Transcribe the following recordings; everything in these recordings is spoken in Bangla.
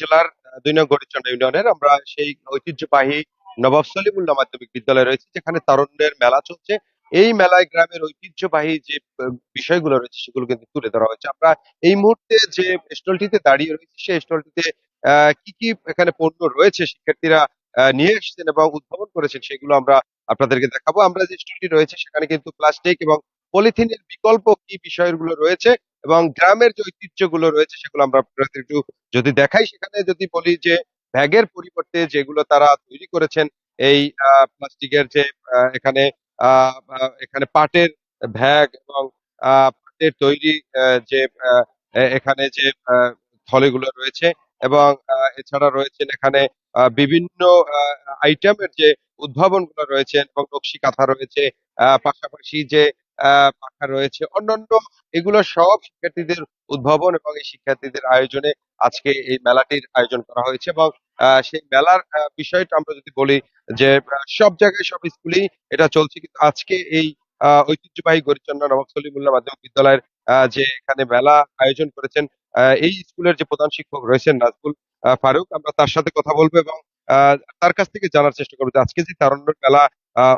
উপজেলার দুই নং গরিচন্ডা ইউনিয়নের। আমরা সেই ঐতিহ্যবাহী নবাব সলিমুল্লাহ মাধ্যমিক বিদ্যালয়ে রয়েছে, যেখানে তারুণ্যের মেলা চলছে। এই মেলায় গ্রামের ঐতিহ্যবাহী যে বিষয়গুলো রয়েছে, সেগুলো কিন্তু তুলে ধরা হয়েছে। আমরা এই মুহূর্তে যে স্টলটিতে দাঁড়িয়ে রয়েছি, সেই স্টলটিতে কি কি এখানে পণ্য রয়েছে, শিক্ষার্থীরা নিয়ে এসেছেন এবং উদ্ভাবন করেছেন, সেগুলো আমরা আপনাদেরকে দেখাবো। আমরা যে স্টলটি রয়েছে, সেখানে কিন্তু প্লাস্টিক এবং পলিথিনের বিকল্প কি বিষয়গুলো রয়েছে এবং গ্রামের যে ঐতিহ্যগুলো রয়েছে সেগুলো আমরা একটু যদি দেখাই, সেখানে যদি বলি যে ব্যাগের পরিবর্তে যেগুলো তারা তৈরি করেছেন, এই প্লাস্টিকের যে এখানে এখানে পাটের ব্যাগ এবং পাটের তৈরি যে এখানে যে থলেগুলো রয়েছে এবং এছাড়া রয়েছেন এখানে বিভিন্ন আইটেমের যে উদ্ভাবনগুলো রয়েছে এবং নকশি কাঁথা রয়েছে পাশাপাশি যে পাখা রয়েছে। অন্যান্য এগুলো সব শিক্ষার্থীদের উদ্ভাবন এবং এই শিক্ষার্থীদের আয়োজনে আজকে এই মেলাটির আয়োজন করা হয়েছে এবং সেই মেলার বিষয়টা আমরা যদি বলি যে সব জায়গায় সব স্কুলেই এটা চলছে। কিন্তু আজকে এই ঐতিহ্যবাহী গরিচন্দ্র নবাব সলিমুল্লাহ মাধ্যমিক বিদ্যালয়ের যে এখানে মেলা আয়োজন করেছেন এই স্কুলের যে প্রধান শিক্ষক রয়েছেন নাজবুল ফারুক, আমরা তার সাথে কথা বলব এবং তার কাছ থেকে জানার চেষ্টা করব আজকে যে তারুণ্যের মেলা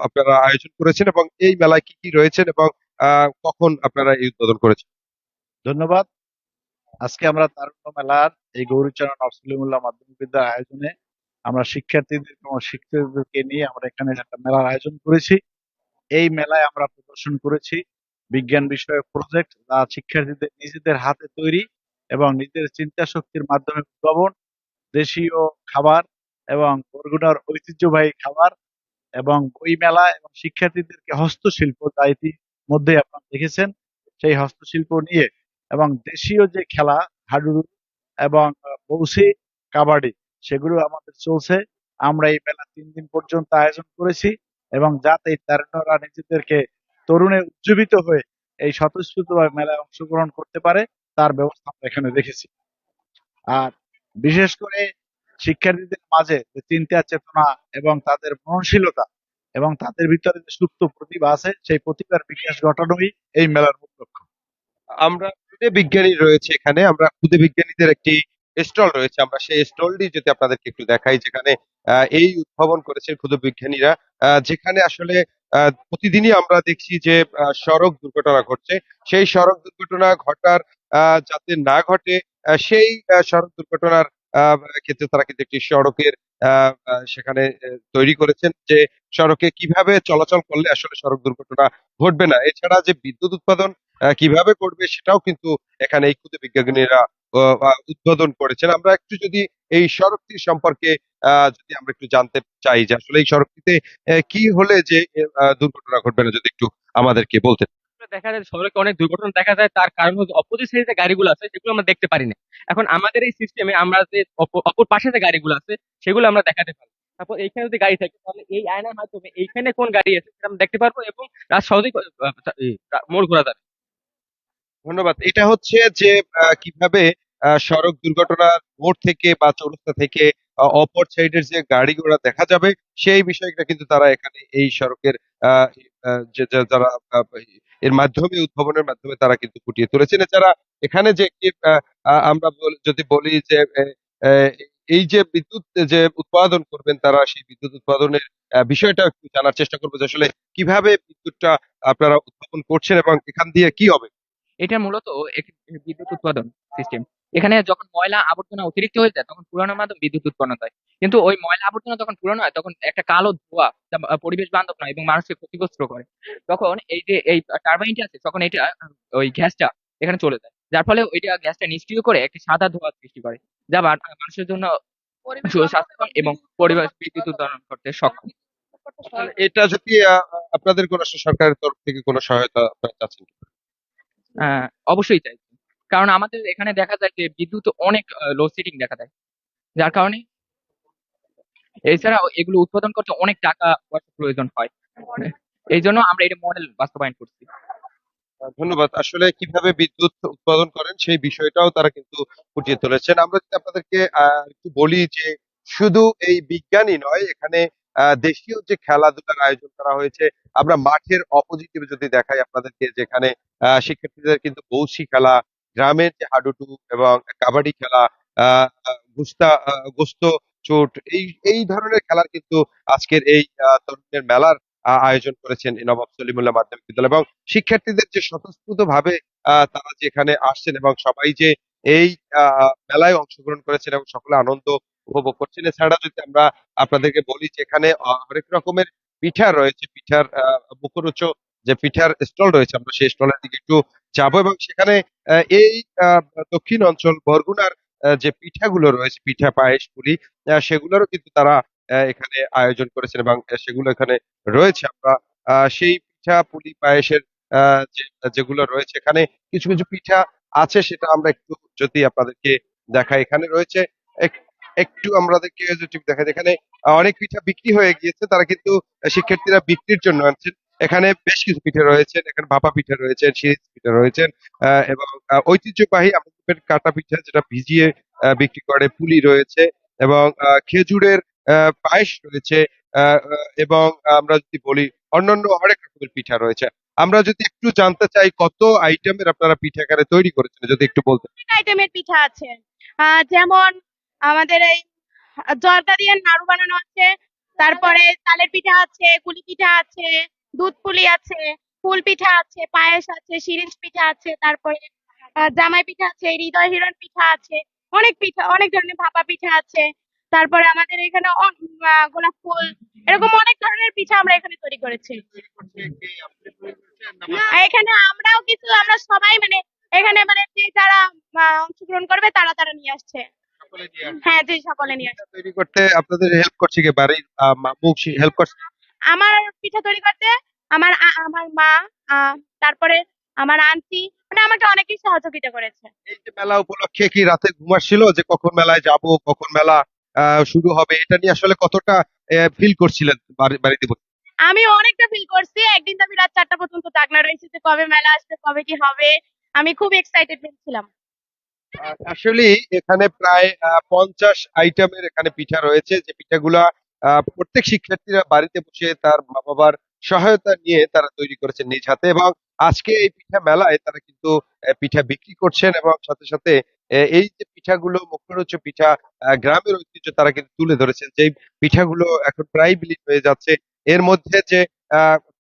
আপনারা আয়োজন করেছেন এবং এই মেলায় কি কি রয়েছেন এবং কখন আপনারা এই উদ্বোধন করেছেন? ধন্যবাদ। আজকে আমরা তারুণ্য মেলার এই গৌরীচরণ অফসলিমুল্লাহ মাধ্যমিক বিদ্যালয়ের আয়োজনে আমরা শিক্ষার্থীদের এবং শিক্ষকদেরকে নিয়ে আমরা এখানে একটা মেলার আয়োজন করেছি। এই মেলায় আমরা প্রদর্শন করেছি বিজ্ঞান বিষয়ক প্রজেক্ট যা শিক্ষার্থীদের নিজেদের হাতে তৈরি এবং নিজেদের চিন্তা শক্তির মাধ্যমে উদ্ভাবন, দেশীয় খাবার এবং বরগুনার ঐতিহ্যবাহী খাবার এবং বই মেলা এবং শিক্ষার্থীদেরকে হস্তশিল্প যা ইতিমধ্যে আপনারা দেখেছেন, সেই হস্তশিল্প নিয়ে এবং দেশীয় যে খেলা, হাডুডু এবং বৌসি কাবাডি, সেগুলো আমাদের চলছে। আমরা এই মেলা তিন দিন পর্যন্ত আয়োজন করেছি এবং যাতে তারুণরা নিজেদেরকে তরুণে উজ্জীবিত হয়ে এই স্বতঃস্ফূর্তভাবে মেলায় অংশগ্রহণ করতে পারে, তার ব্যবস্থা আমরা এখানে দেখেছি আর বিশেষ করে শিক্ষার্থীদের মাঝে যে চিন্তা, চেতনা এবং তাদের মননশীলতা এবং তাদের ভিতরে যে সুপ্ত প্রতিভা আছে, সেই প্রতিভার বিকাশ ঘটানোই এই মেলার মূল লক্ষ্য। আমরা ক্ষুদে বিজ্ঞানী রয়েছে এখানে। আমরা ক্ষুদে বিজ্ঞানীদের একটি স্টল রয়েছে। আমরা সেই স্টলটি যদি আপনাদেরকে একটু দেখাই, যেখানে এই উদ্ভাবন করেছেন ক্ষুদে বিজ্ঞানীরা। যেখানে আসলে প্রতিদিনই আমরা দেখছি যে সড়ক দুর্ঘটনা ঘটছে। সেই সড়ক দুর্ঘটনা ঘটার যাতে না ঘটে সেই সড়ক দুর্ঘটনার ক্ষেত্রে তারা কিন্তু একটি সড়কের সেখানে তৈরি করেছেন যে সড়কে কীভাবে চলাচল করলে আসলে সড়ক দুর্ঘটনা ঘটবে না। এছাড়া যে বিদ্যুৎ উৎপাদন কীভাবে করবে সেটাও কিন্তু এখানে এই ক্ষুদে বিজ্ঞানীরা উদ্বোধন করেছেন। আমরা একটু যদি এই সড়কটি সম্পর্কে যদি আমরা একটু জানতে চাই যে আসলে এই সড়কটিতে কি হলে যে দুর্ঘটনা ঘটবে না যদি একটু আমাদেরকে বলতেন। দেখা যায় সড়কে অনেক দুর্ঘটনা দেখা যায়, তার কারণ হচ্ছে অপোজিট সাইডে যে গাড়িগুলো আছে, সেগুলো আমরা দেখতে পারি না। এখন আমাদের এই সিস্টেমে আমরা যে অপর পাশে যে গাড়িগুলো আছে, সেগুলো আমরা দেখাতে পারি। তারপর এইখানে যদি গাড়ি থাকে, তাহলে এই আয়নার মাধ্যমে এইখানে কোন গাড়ি আছে, সেটা আমরা দেখতে পারব এবং রাত সহজেই মোড় ঘোরা যাবে। ধন্যবাদ। এটা হচ্ছে যে কীভাবে সড়ক দুর্ঘটনার মোড় থেকে বা চৌরাস্তা থেকে অপর সাইডের যে গাড়ি ঘোড়া দেখা যাবে, সেই বিষয়টা কিন্তু তারা এখানে এই সড়কের যারা এর মাধ্যমে, উদ্ভাবনের মাধ্যমে তারা কিন্তু ফুটিয়ে তুলেছেন। এছাড়া এখানে যে আমরা যদি বলি যে এই যে বিদ্যুৎ, যে উৎপাদন করবেন তারা, সেই বিদ্যুৎ উৎপাদনের বিষয়টা একটু জানার চেষ্টা করব যে আসলে কীভাবে বিদ্যুৎটা আপনারা উৎপাদন করছেন এবং এখান দিয়ে কি হবে। এটা মূলত একটি বিদ্যুৎ উৎপাদন সিস্টেম এখানে যখন ময়লা আবর্জনা অতিরিক্ত হয়ে যায় তখন পুরানোর মাধ্যমে বিদ্যুৎ উৎপন্ন হয়। কিন্তু ওই ময়লা আবর্জনা যখন পুরানো হয় তখন একটা কালো ধোঁয়া পরিবেশ বান্ধব নয় এবং মানুষকে ক্ষতিগ্রস্ত করে। তখন এই যে এই টারবাইনটা আছে তখন এটা ওই গ্যাসটা এখানে চলে যায়। যার ফলে ওইটা গ্যাসটা নিষ্ক্রিয় করে একটি সাদা ধোঁয়া সৃষ্টি করে যা মানুষের জন্য সুস্বাস্থ্যকর এবং পরিবেশ বিদ্যুৎ উৎপাদন করতে সক্ষম। এটা যদি আহ, আপনাদের কোন সরকারের তরফ থেকে কোনো সহায়তা আপনারা চাচ্ছেন অবশ্যই চাই। কারণ আমাদের এখানে দেখা যায় যে বিদ্যুৎ অনেক লোডশেডিং দেখা দেয়। যার কারণে এছাড়াও এগুলো উৎপাদন করতে অনেক টাকা প্রয়োজন হয়। এই জন্য আমরা এটা মডেল বাস্তবায়ন করছি। ধন্যবাদ। আসলে কীভাবে বিদ্যুৎ উৎপাদন করেন সেই বিষয়টাও তারা কিন্তু ফুটিয়ে তুলেছেন। আমরা যদি আপনাদেরকে একটু বলি যে শুধু এই বিজ্ঞানই নয়, এখানে দেশীয় যে খেলাধুলার আয়োজন করা হয়েছে, আমরা মাঠের অপোজিটিভ যদি দেখাই আপনাদেরকে, যেখানে শিক্ষার্থীদের কিন্তু বৌশি খেলা, গ্রামের যে হাডুডু এবং কাবাডি খেলা গুস্তা গোস্ত চোট, এই এই ধরনের খেলার কিন্তু আজকের এই তরুণদের মেলার আয়োজন করেছেন নবাব সলিমুল্লাহ মাধ্যমিক বিদ্যালয় এবং শিক্ষার্থীদের যে স্বতঃস্ফূর্ত ভাবে তারা যে এখানে আসছেন এবং সবাই যে এই মেলায় অংশগ্রহণ করেছেন এবং সকলে আনন্দ উপভোগ করছেন। এছাড়া যদি আমরা আপনাদেরকে বলি যে এখানে আহ, হরেক রকমের পিঠা রয়েছে পিঠার মুখরোচ যে পিঠার স্টল রয়েছে আমরা সেই স্টলের দিকে একটু যাব এবং সেখানে এই দক্ষিণ অঞ্চল বরগুনার যে পিঠাগুলো রয়েছে পিঠা পায়েস পুলি সেগুলোরও কিন্তু তারা এখানে আয়োজন করেছেন এবং সেগুলো এখানে রয়েছে। আমরা সেই পিঠা পুলি পায়েসের যেগুলো রয়েছে এখানে কিছু কিছু পিঠা আছে সেটা আমরা একটু যদি আপনাদেরকে দেখাই। এখানে রয়েছে একটু আমাদেরকে যদি দেখা এখানে অনেক পিঠা বিক্রি হয়ে গিয়েছে, তারা কিন্তু শিক্ষার্থীরা বিক্রির জন্য আনছেন। এখানে বেশ কিছু পিঠা রয়েছেন, এখানে ভাপা পিঠা রয়েছেন, সিরিজ পিঠা রয়েছেন এবং ঐতিহ্যবাহী আমাদের কাটা পিঠা যেটা ভিজিয়ে বিক্রি করে, পুলি রয়েছে, এবং খেজুরের পায়েস রয়েছে এবং আমরা যদি বলি অন্যান্য অনেক রকমের পিঠা রয়েছে। আমরা যদি একটু জানতে চাই কত আইটেমের আপনারা পিঠা তৈরি করেছেন, যদি একটু বলতেন। আইটেমের পিঠা আছে। যেমন আমাদের এই জর্দা দিয়ে নাড়ু বানানো আছে। তারপরে তালের পিঠা আছে, কুলি পিঠা আছে, দুধ পুলি আছে, ফুল পিঠা আছে, পায়েস আছে, সিরিঞ্জ পিঠা আছে, তারপরে জামাই পিঠা আছে, হৃদয় হিরণ পিঠা আছে, অনেক পিঠা, অনেক ধরনের ভাপা পিঠা আছে। তারপরে আমাদের এখানে গোলাপ ফুল, এরকম অনেক ধরনের পিঠা আমরা এখানে তৈরি করেছি। এখানে আমরাও কিছু আমরা সবাই মানে এখানে মানে যে যারা অংশগ্রহণ করবে তারা তারা নিয়ে আসছে। হ্যাঁ যে সকলে নিয়ে আসছে তৈরি করতে আপনাদের হেল্প করছে কি? বাড়ির আহ, হেল্প করছে? আমার পিঠা তৈরি করতে আমার আমার মা তারপরে আমার আন্টি মানে আমাকে অনেকেই সহযোগিতা করেছে। এই যে মেলা উপলক্ষে কি রাতে ঘুমাচ্ছিল যে কখন মেলায় যাব কখন মেলা শুরু হবে এটা নিয়ে আসলে কতটা ফিল করছিলেন বাড়িতে বসে? আমি অনেকটা ফিল করছি। একদিন আমি রাত চারটা পর্যন্ত তাকনা রয়েছে যে কবে মেলা আসবে কবে কি হবে। আমি খুব এক্সাইটেড ছিলাম আসলে এখানে প্রায় পঞ্চাশ আইটেমের এখানে পিঠা রয়েছে। যে পিঠাগুলা প্রত্যেক শিক্ষার্থীরা বাড়িতে বসে তার মা বাবার সহায়তা নিয়ে তারা তৈরি করেছেন নিজ হাতে এবং আজকে এই পিঠা মেলায় তারা কিন্তু পিঠা বিক্রি করছেন এবং সাথে সাথে এই যে পিঠাগুলো মুখরোচ পিঠা গ্রামের ঐতিহ্য তারা কিন্তু তুলে ধরেছেন। যে পিঠাগুলো এখন প্রায় বিলীন হয়ে যাচ্ছে, এর মধ্যে যে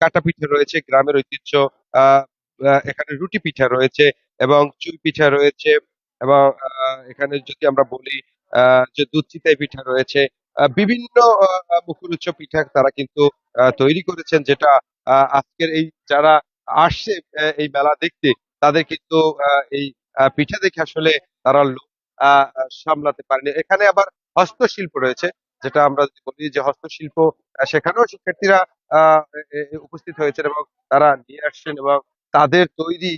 কাটা পিঠা রয়েছে, গ্রামের ঐতিহ্য এখানে রুটি পিঠা রয়েছে এবং চুই পিঠা রয়েছে এবং এখানে যদি আমরা বলি যে দুধ চিতাই পিঠা রয়েছে বিভিন্ন আহ, পিঠা তারা কিন্তু তৈরি করেছেন যেটা আজকের এই যারা আসছে এই মেলা দেখতে তাদের কিন্তু এই পিঠা দেখে আসলে তারা সামলাতে পারেনি। এখানে আবার হস্তশিল্প রয়েছে যেটা আমরা যদি বলি যে হস্তশিল্প সেখানেও শিক্ষার্থীরা উপস্থিত হয়েছেন এবং তারা নিয়ে আসছেন এবং তাদের তৈরি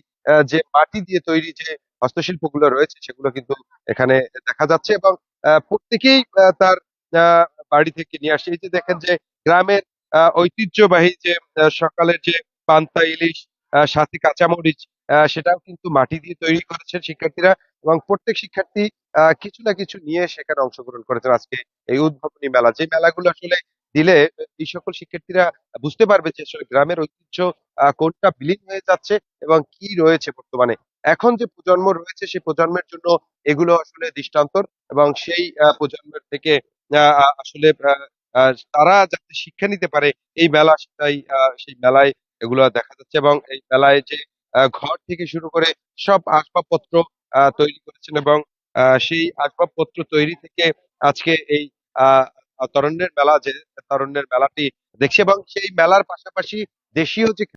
যে মাটি দিয়ে তৈরি যে হস্তশিল্পগুলো রয়েছে, সেগুলো কিন্তু এখানে দেখা যাচ্ছে এবং প্রত্যেকেই তার বাড়ি থেকে নিয়ে আসে। এই যে দেখেন যে গ্রামের ঐতিহ্যবাহী যে সকালের যে পান্তা, ইলিশ সাথে কাঁচামরিচ সেটাও কিন্তু মাটি দিয়ে তৈরি করেছেন শিক্ষার্থীরা এবং প্রত্যেক শিক্ষার্থী কিছু না কিছু নিয়ে সেখানে অংশগ্রহণ করেছেন আজকে এই উদ্ভাবনী মেলা। যে মেলাগুলো আসলে দিলে এই সকল শিক্ষার্থীরা বুঝতে পারবে যে আসলে গ্রামের ঐতিহ্য কোনটা বিলীন হয়ে যাচ্ছে এবং কি রয়েছে বর্তমানে। এখন যে প্রজন্ম রয়েছে, সেই প্রজন্মের জন্য এগুলো আসলে দৃষ্টান্তর এবং সেই প্রজন্মের থেকে আসলে তারা যাতে শিক্ষা নিতে পারে, এই মেলা সেটাই সেই মেলায় এগুলো দেখা যাচ্ছে এবং এই মেলায় যে ঘর থেকে শুরু করে সব আসবাবপত্র তৈরি করেছেন এবং সেই আসবাবপত্র তৈরি থেকে আজকে এই, আহ, তরুণের মেলা যে তরণ্যের মেলাটি দেখছি এবং সেই মেলার পাশাপাশি দেশীয় যে